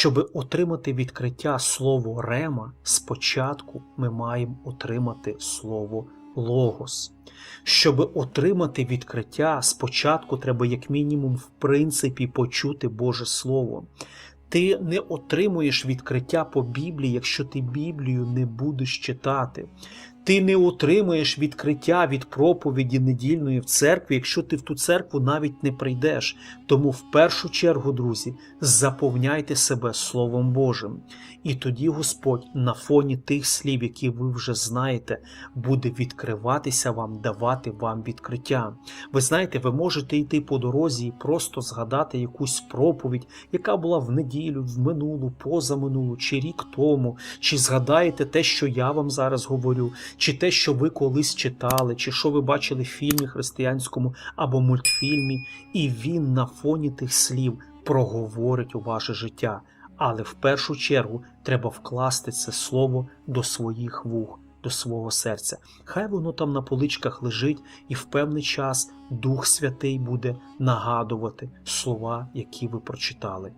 Щоб отримати відкриття слово Рема, спочатку ми маємо отримати слово Логос. Щоб отримати відкриття, спочатку треба, як мінімум, в принципі, почути Боже Слово. Ти не отримуєш відкриття по Біблії, якщо ти Біблію не будеш читати. Ти не отримуєш відкриття від проповіді недільної в церкві, якщо ти в ту церкву навіть не прийдеш. Тому в першу чергу, друзі, заповняйте себе Словом Божим. І тоді Господь на фоні тих слів, які ви вже знаєте, буде відкриватися вам, давати вам відкриття. Ви знаєте, ви можете йти по дорозі і просто згадати якусь проповідь, яка була в неділю, в минулу, позаминулу, чи рік тому, чи згадаєте те, що я вам зараз говорю, чи те, що ви колись читали, чи що ви бачили в фільмі християнському або мультфільмі, і він на фоні тих слів проговорить у ваше життя. Але в першу чергу треба вкласти це слово до своїх вух, до свого серця. Хай воно там на поличках лежить, і в певний час Дух Святий буде нагадувати слова, які ви прочитали.